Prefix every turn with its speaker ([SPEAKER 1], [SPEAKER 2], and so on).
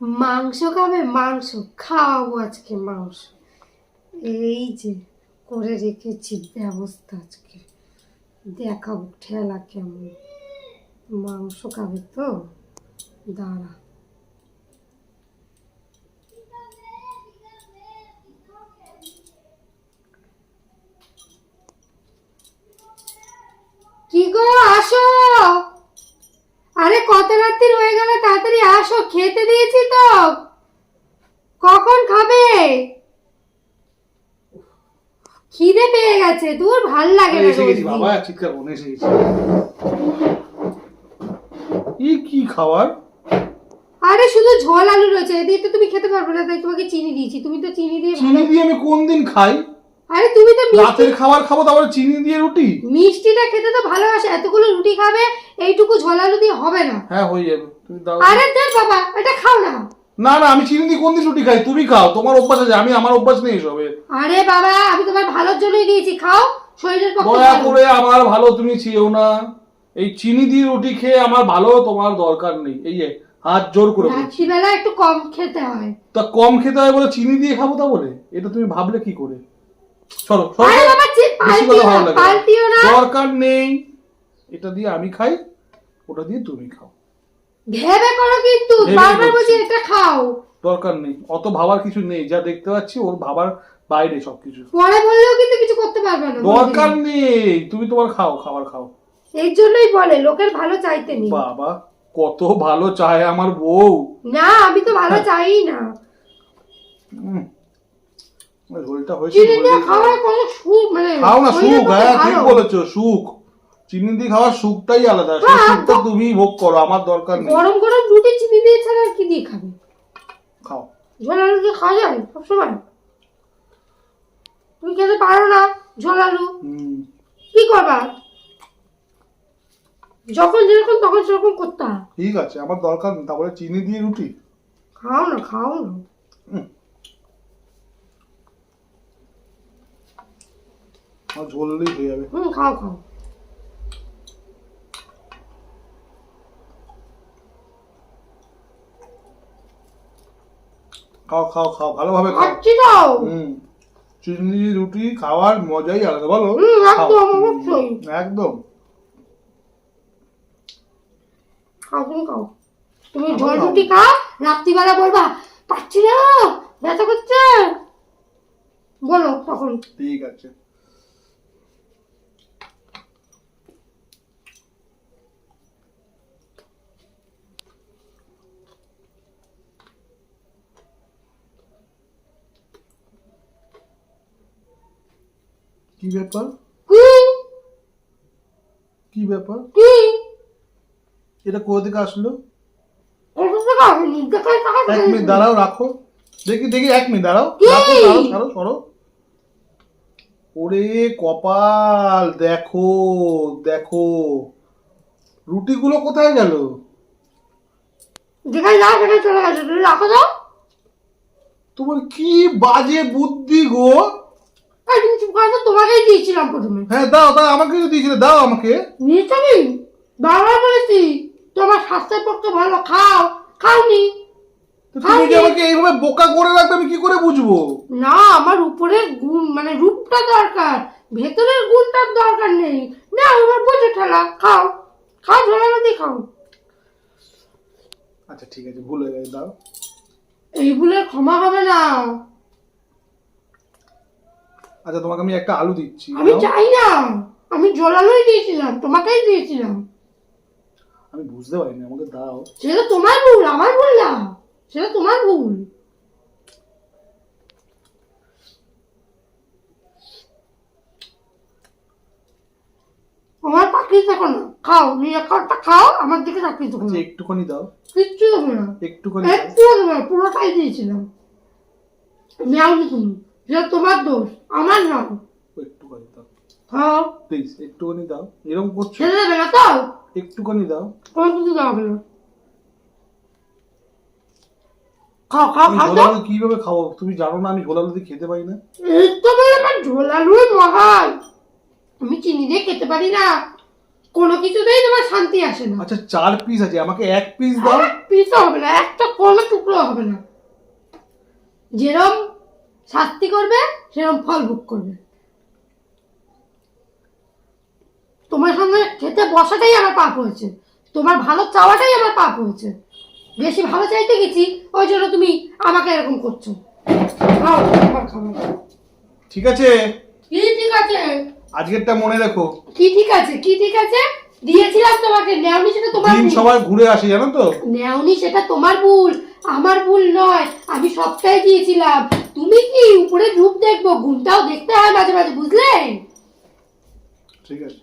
[SPEAKER 1] মাংস খাবে? মাংস। খাওয়াবো আজকে মাংস। এই যে করে রেখেছি ব্যবস্থা আজকে। দেখাবো, ঠেলা কেমন। মাংস খাবে তো? দাঁড়া কি গো আসো আরে কত রাত্রি হয়ে গেল তাড়াতাড়ি আসো খেতে দিয়েছি তো কখন খাবে খিদে পেয়ে গেছে তোর ভালো লাগে না
[SPEAKER 2] এসে গেছি বাবা চিৎকার এসে গেছি। ই কি খাবার?
[SPEAKER 1] আরে শুধু ঝোল আলু রয়েছে এদিকে তো তুমি খেতে পারবে না তাই তোমাকে চিনি দিয়েছি তুমি তো চিনি দিয়ে
[SPEAKER 2] চিনি দিয়ে আমি কোন দিন খাই?
[SPEAKER 1] আরে তুমি তো
[SPEAKER 2] রাতের খাবার খাব তারপরে চিনি দিয়ে রুটি?
[SPEAKER 1] মিষ্টিটা খেতে তো ভালোবাসে এতগুলো রুটি খাবে এইটুকু ঝোল আলু দিয়ে হবে না।
[SPEAKER 2] হ্যাঁ হয়ে যাবে তুমি দাও।
[SPEAKER 1] আরে দেখ বাবা এটা খাও না।
[SPEAKER 2] না না আমি চিনি দিয়ে কোন দিন রুটি খাই? তুমি খাও তোমার অভ্যাস আছে আমি আমার অভ্যাস নেই এসবের
[SPEAKER 1] আরে বাবা আমি তোমার ভালোর জন্যই দিয়েছি খাও শরীরের পক্ষে
[SPEAKER 2] দয়া
[SPEAKER 1] ভালো।
[SPEAKER 2] করে আমার ভালো তুমি চেয়েও না। এই চিনি দিয়ে রুটি খেয়ে আমার ভালো তোমার দরকার নেই। এই যে হাত জোর করে বলছি
[SPEAKER 1] রাত্রিবেলা একটু কম খেতে হয়।
[SPEAKER 2] তা কম খেতে হয় বলে চিনি দিয়ে খাব তা বলে? এটা তুমি ভাবলে কি করে? চলো সরো।
[SPEAKER 1] আরে বাবা চি-
[SPEAKER 2] বেশি
[SPEAKER 1] পাল্টিও
[SPEAKER 2] ভালো
[SPEAKER 1] না
[SPEAKER 2] লাগে না।
[SPEAKER 1] পাল্টিও না।
[SPEAKER 2] দরকার নেই। এটা দিয়ে আমি খাই ওটা দিয়ে তুমি খাও।
[SPEAKER 1] ভেবে করো কিন্তু বারবার
[SPEAKER 2] করছি।
[SPEAKER 1] বলছি এটা খাও।
[SPEAKER 2] দরকার নেই অত ভাবার কিছু নেই যা দেখতে পাচ্ছি ওর ভাবার বাইরে সবকিছু।
[SPEAKER 1] পরে বললেও কিন্তু কিছু করতে পারবে না
[SPEAKER 2] দরকার নেই তুমি তোমার খাও খাবার খাও।
[SPEAKER 1] এই জন্যই বলে লোকের ভালো চাইতে নেই।
[SPEAKER 2] বাবা কত ভালো চায় আমার বউ।
[SPEAKER 1] না আমি তো ভালো চাই না।
[SPEAKER 2] উম। ঝোলটা হয়েছে
[SPEAKER 1] খাওয়ার কোনো সুখ মানে
[SPEAKER 2] খাও না
[SPEAKER 1] শরীরের
[SPEAKER 2] সুখ
[SPEAKER 1] পক্ষে
[SPEAKER 2] হ্যাঁ ঠিক
[SPEAKER 1] ভালো।
[SPEAKER 2] বলেছ সুখ। চিনি দিয়ে খাওয়ার সুখটাই আলাদা। সেই
[SPEAKER 1] হ্যাঁ,
[SPEAKER 2] সুখটা তুমি ভোগ করো আমার দরকার নেই।
[SPEAKER 1] গরম গরম রুটি চিনি দিয়ে ছাড়া আর কি দিয়ে খাবে?
[SPEAKER 2] খাও।
[SPEAKER 1] ঝোল আলু দিয়ে খাওয়া যায় সবসময়? তুমি খেতে পারো না ঝোল আলু। কি করবা? যখন যেরকম তখন সেরকম করতে।
[SPEAKER 2] ঠিক আছে আমার দরকার নেই তারপরে চিনি দিয়ে রুটি।
[SPEAKER 1] খাও না খাও না।
[SPEAKER 2] আমার ঝোললেই হয়ে যাবে।
[SPEAKER 1] হুম খাও খাও।
[SPEAKER 2] খাও খাও খাও ভালোভাবে খাও।
[SPEAKER 1] খাচ্ছি তো
[SPEAKER 2] হুম। চিনি রুটি খাওয়ার মজাই আলাদা বলো।
[SPEAKER 1] একদম, অবশ্যই।
[SPEAKER 2] একদম
[SPEAKER 1] খাও তুমি খাও। তুমি ঝোল রুটি খাও রাত্রিবেলা বলবা পাচ্ছি না ব্যথা করছে। বলো তখন।
[SPEAKER 2] ঠিক আছে। কি ব্যাপার?
[SPEAKER 1] কি?
[SPEAKER 2] কি ব্যাপার?
[SPEAKER 1] কি?
[SPEAKER 2] এটা কোথা থেকে আসলো?
[SPEAKER 1] তো
[SPEAKER 2] এক মিনিট দাঁড়াও রাখো। দেখি দেখি এক মিনিট দাঁড়াও। রাখো দাঁড়াও সরো সরো। ওরে কপাল দেখো দেখো। রুটিগুলো কোথায় গেল?
[SPEAKER 1] যেখানে যাও সেখানে চলে গেছে। তুমি রাখো দাও
[SPEAKER 2] তোমার কি বাজে বুদ্ধি গো?
[SPEAKER 1] করে থাকো, তোমাকেই দিয়েছিলাম প্রথমে।
[SPEAKER 2] হ্যাঁ দাও দাও আমাকে দিয়েছিলে দাও আমাকে।
[SPEAKER 1] নিয়েছো বারবার বলেছি তোমার স্বাস্থ্যের পক্ষে ভালো খাও খাওনি।
[SPEAKER 2] তুমি যে আমাকে এইভাবে বোকা করে রাখবে আমি কি করে বুঝব?
[SPEAKER 1] না আমার উপরের গুণ মানে রূপটা দরকার ভেতরের গুণটার দরকার নেই। না আমার বোঝে ঠেলা খাও খাও ঝোলা দিয়ে খাও।
[SPEAKER 2] আচ্ছা ঠিক আছে ভুল হয়ে গেছে দাও।
[SPEAKER 1] এই ভুলের ক্ষমা হবে না।
[SPEAKER 2] আচ্ছা তোমাকে আমি একটা আলু দিচ্ছি।
[SPEAKER 1] আমি চাই না। আমি জোলালোই দিয়েছিলাম তোমাকেই দিয়েছিলাম।
[SPEAKER 2] আমি বুঝতে পারিনি আমাকে দাও।
[SPEAKER 1] সেটা তোমার ভুল আমার ভুল না। সেটা তোমার ভুল। আমার তাকিয়ে থাকো না খাও নিজের খাওয়াটা খাও আমার দিকে তাকিয়ে থাকো
[SPEAKER 2] আচ্ছা
[SPEAKER 1] না।
[SPEAKER 2] একটুখানি দাও।
[SPEAKER 1] কিচ্ছু দেবে না।
[SPEAKER 2] একটুখানি
[SPEAKER 1] একটু দেবে পুরোটাই দিয়েছিলাম। নেওনি তুমি সেটা তোমার দোষ। আমার নাও
[SPEAKER 2] একটুখানি দাও।
[SPEAKER 1] খাও
[SPEAKER 2] প্লিজ একটুখানি দাও। এরকম করছ?
[SPEAKER 1] ছেড়ে দেবে না তো?
[SPEAKER 2] একটুখানি দাও।
[SPEAKER 1] কোনো কিছু হবে না। খাও খাও খাও তো।
[SPEAKER 2] ঝোলালু কীভাবে খাব? তুমি জানো না আমি ঝোলালু দিয়ে খেতে পারি না।
[SPEAKER 1] এই তো বলে আমার ঝোলালুই মহান আমি চিনি দিয়ে খেতে পারি না। কোনো কিছুতেই তোমার শান্তি আসে না।
[SPEAKER 2] আচ্ছা চার পিস আছে। আমাকে এক পিস দাও।
[SPEAKER 1] এক পিসও হবে না একটা কোনো টুকরো হবে না। যেরম শাস্তি করবে সেরম ফল ভোগ করবে। তোমার সঙ্গে খেতে বসাটাই আমার পাপ হয়েছে। তোমার ভালো চাওয়াটাই আমার পাপ হয়েছে। বেশি ভালো চাইতে গেছি ওই জন্য তুমি আমাকে এরকম করছ।
[SPEAKER 2] ঠিক আছে।
[SPEAKER 1] কি ঠিক আছে?
[SPEAKER 2] আজকেরটা মনে রেখো।
[SPEAKER 1] কি ঠিক আছে? কি ঠিক আছে? দিয়েছিলাম তোমাকে নেওনি সেটা তোমার
[SPEAKER 2] দিন। সবাই ঘুরে আসে জানো তো?
[SPEAKER 1] নেওনি সেটা তোমার ভুল আমার ভুল নয় আমি সবটাই দিয়েছিলাম। তুমি কি উপরে রূপ দেখব? ঘুমটাও দেখতে হয় মাঝে মাঝে বুঝলে?
[SPEAKER 2] ঠিক আছে।